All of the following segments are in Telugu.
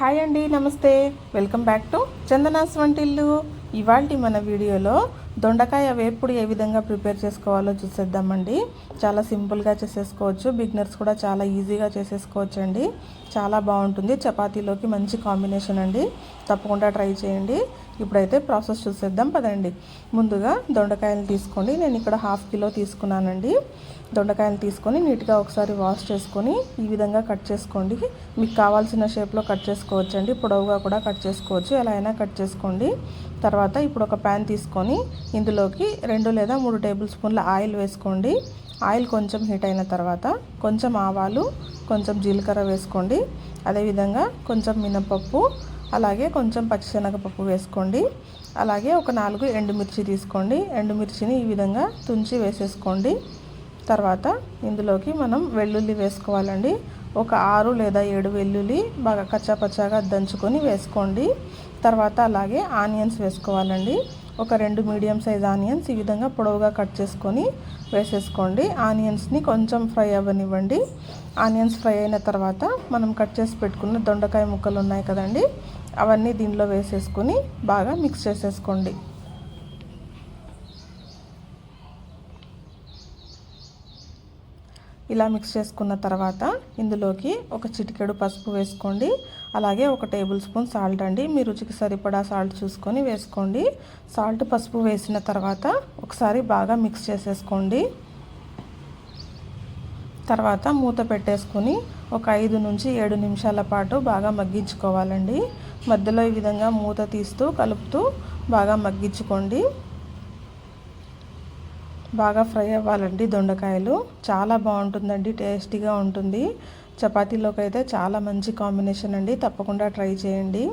హాయ్ అండి నమస్తే. వెల్కమ్ బ్యాక్ టు చందనాస్ వంటిల్లు. ఇవాళ మన వీడియోలో దొండకాయ వేపుడు ఏ విధంగా ప్రిపేర్ చేసుకోవాలో చూసేద్దామండి. చాలా సింపుల్గా చేసేసుకోవచ్చు. బిగినర్స్ కూడా చాలా ఈజీగా చేసేసుకోవచ్చు అండి చాలా బాగుంటుంది. చపాతీలోకి మంచి కాంబినేషన్ అండి. తప్పకుండా ట్రై చేయండి. ఇప్పుడైతే ప్రాసెస్ చూసేద్దాం పదండి. ముందుగా దొండకాయలు తీసుకోండి. నేను ఇక్కడ హాఫ్ కిలో తీసుకున్నానండి. దొండకాయలు తీసుకొని నీట్గా ఒకసారి వాష్ చేసుకొని ఈ విధంగా కట్ చేసుకోండి. మీకు కావాల్సిన షేప్లో కట్ చేసుకోవచ్చు అండి పొడవుగా కూడా కట్ చేసుకోవచ్చు. ఎలా అయినా కట్ చేసుకోండి. తర్వాత ఇప్పుడు ఒక ప్యాన్ తీసుకొని ఇందులోకి రెండు లేదా మూడు టేబుల్ స్పూన్ల ఆయిల్ వేసుకోండి. ఆయిల్ కొంచెం హీట్ అయిన తర్వాత కొంచెం ఆవాలు కొంచెం జీలకర్ర వేసుకోండి. అదేవిధంగా కొంచెం మినపప్పు అలాగే కొంచెం పచ్చిశనగపప్పు వేసుకోండి. అలాగే ఒక నాలుగు ఎండుమిర్చి తీసుకోండి. ఎండుమిర్చిని ఈ విధంగా తుంచి వేసేసుకోండి. తర్వాత ఇందులోకి మనం వెల్లుల్లి వేసుకోవాలండి. ఒక ఆరు లేదా ఏడు వెల్లుల్లి బాగా కచ్చాపచ్చాగా దంచుకొని వేసుకోండి. తర్వాత అలాగే ఆనియన్స్ వేసుకోవాలండి. ఒక రెండు మీడియం సైజ్ ఆనియన్స్ ఈ విధంగా పొడవుగా కట్ చేసుకొని వేసేసుకోండి. ఆనియన్స్ని కొంచెం ఫ్రై అవ్వనివ్వండి. ఆనియన్స్ ఫ్రై అయిన తర్వాత మనం కట్ చేసి పెట్టుకున్న దొండకాయ ముక్కలు ఉన్నాయి కదండి అవన్నీ దీనిలో వేసేసుకొని బాగా మిక్స్ చేసేసుకోండి. ఇలా మిక్స్ చేసుకున్న తర్వాత ఇందులోకి ఒక చిటికెడు పసుపు వేసుకోండి. అలాగే ఒక టేబుల్ స్పూన్ సాల్ట్ అండి. మీ రుచికి సరిపడా సాల్ట్ చూసుకొని వేసుకోండి. సాల్ట్ పసుపు వేసిన తర్వాత ఒకసారి బాగా మిక్స్ చేసేసుకోండి. తర్వాత మూత పెట్టేసుకొని ఒక ఐదు నుంచి ఏడు నిమిషాల పాటు బాగా మగ్గించుకోవాలండి. మధ్యలో ఈ విధంగా మూత తీస్తూ కలుపుతూ బాగా మగ్గించుకోండి. బాగా ఫ్రై అవ్వాలండి దొండకాయలు. చాలా బాగుంటుందండి టేస్టీగా ఉంటుంది. చపాతీలోకి అయితే చాలా మంచి కాంబినేషన్ అండి తప్పకుండా ట్రై చేయండి.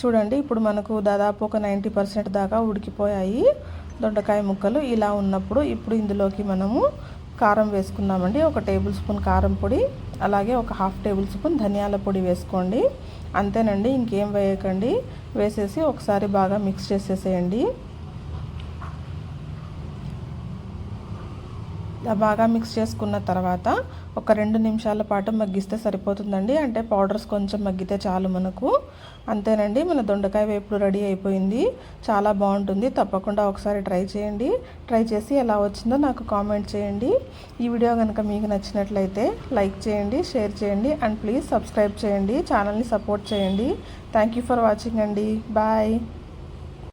చూడండి ఇప్పుడు మనకు దాదాపు ఒక నైంటీ పర్సెంట్ దాకా ఉడికిపోయాయి దొండకాయ ముక్కలు. ఇలా ఉన్నప్పుడు ఇప్పుడు ఇందులోకి మనము కారం వేసుకున్నామండి ఒక టేబుల్ స్పూన్ కారం పొడి అలాగే ఒక హాఫ్ టేబుల్ స్పూన్ ధనియాల పొడి వేసుకోండి. అంతేనండి ఇంకేం వేయకండి. వేసేసి ఒకసారి బాగా మిక్స్ చేసేసేయండి. బాగా మిక్స్ చేసుకున్న తర్వాత ఒక రెండు నిమిషాల పాటు మగ్గిస్తే సరిపోతుందండి. అంటే పౌడర్స్ కొంచెం మగ్గితే చాలు మనకు. అంతేనండి మన దొండకాయ వేపుడు రెడీ అయిపోయింది. చాలా బాగుంటుంది. తప్పకుండా ఒకసారి ట్రై చేయండి. ట్రై చేసి ఎలా వచ్చిందో నాకు కామెంట్ చేయండి. ఈ వీడియో కనుక మీకు నచ్చినట్లయితే లైక్ చేయండి షేర్ చేయండి అండ్ ప్లీజ్ సబ్స్క్రైబ్ చేయండి. ఛానల్ని సపోర్ట్ చేయండి. థ్యాంక్ యూ ఫర్ వాచింగ్ అండి. బాయ్